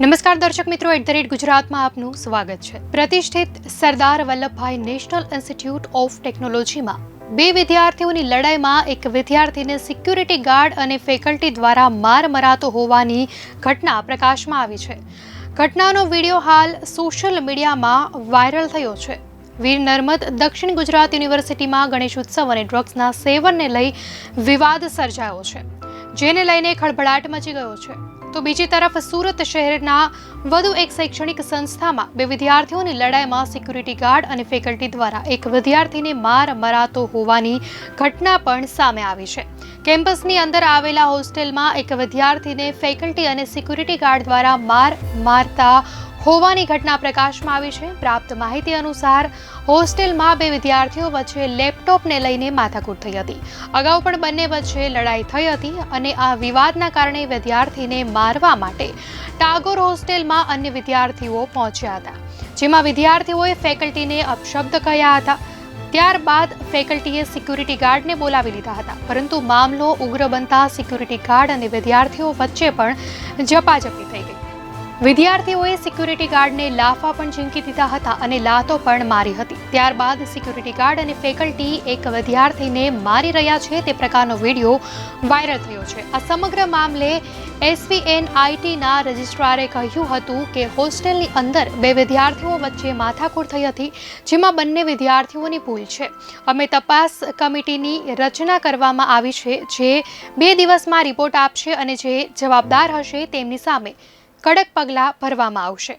નમસ્કાર દર્શક મિત્રો, એટ ધ રેટ ગુજરાતમાં આપનું સ્વાગત છે. પ્રતિષ્ઠિત Sardar Vallabhbhai national institute of ટેકનોલોજીમાં બે વિદ્યાર્થીઓની લડાઈમાં એક વિદ્યાર્થીને સિક્યુરિટી ગાર્ડ અને ફેકલ્ટી દ્વારા માર મરાતો હોવાની ઘટના પ્રકાશમાં આવી છે. ઘટનાનો વીડિયો હાલ સોશિયલ મીડિયામાં વાયરલ થયો છે. વીર નર્મદ દક્ષિણ ગુજરાત યુનિવર્સિટીમાં ગણેશ ઉત્સવ અને ડ્રગ્સના સેવનને લઈ વિવાદ સર્જાયો છે. જેને લઈને ખળભળાટ મચી ગયો છે. તો બીજી તરફ સુરત શહેરના વધુ એક શૈક્ષણિક સંસ્થામાં બે વિદ્યાર્થીઓની લડાઈમાં સિક્યુરિટી ગાર્ડ અને ફેકલ્ટી દ્વારા એક વિદ્યાર્થીને માર મરાતો હોવાની ઘટના પણ સામે આવી છે. કેમ્પસની અંદર આવેલા હોસ્ટેલમાં એક વિદ્યાર્થીને ફેકલ્ટી અને સિક્યુરિટી ગાર્ડ દ્વારા માર મારતા હોવાની ઘટના પ્રકાશમાં આવી છે. પ્રાપ્ત માહિતી અનુસાર હોસ્ટેલમાં બે વિદ્યાર્થીઓ વચ્ચે લેપટોપને લઈને માથાકૂટ થઈ હતી. અગાઉ પણ બંને વચ્ચે લડાઈ થઈ હતી અને આ વિવાદના કારણે વિદ્યાર્થીને મારવા માટે ટાગોર હોસ્ટેલમાં અન્ય વિદ્યાર્થીઓ પહોંચ્યા હતા, જેમાં વિદ્યાર્થીઓએ ફેકલ્ટીને અપશબ્દ કહ્યા હતા. ત્યારબાદ ફેકલ્ટીએ સિક્યુરિટી ગાર્ડને બોલાવી લીધા હતા, પરંતુ મામલો ઉગ્ર બનતા સિક્યુરિટી ગાર્ડ અને વિદ્યાર્થીઓ વચ્ચે પણ ઝપાઝપી થઈ ગઈ. વિદ્યાર્થીઓએ સિક્યુરિટી ગાર્ડને લાફા પણ ઝીંકી દીધા હતા અને લાતો પણ મારી હતી. ત્યારબાદ સિક્યુરિટી ગાર્ડ અને ફેકલ્ટી એક વિદ્યાર્થીને મારી રહ્યા છે તે પ્રકારનો વીડિયો વાયરલ થયો છે. આ સમગ્ર મામલે એસવીએન આઈટીના રજિસ્ટ્રારે કહ્યું હતું કે હોસ્ટેલની અંદર બે વિદ્યાર્થીઓ વચ્ચે માથાકૂર થઈ હતી, જેમાં બંને વિદ્યાર્થીઓની ભૂલ છે. અમે તપાસ કમિટીની રચના કરવામાં આવી છે, જે બે દિવસમાં રિપોર્ટ આપશે અને જે જવાબદાર હશે તેમની સામે. કડક પગલાં ભરવામાં આવશે.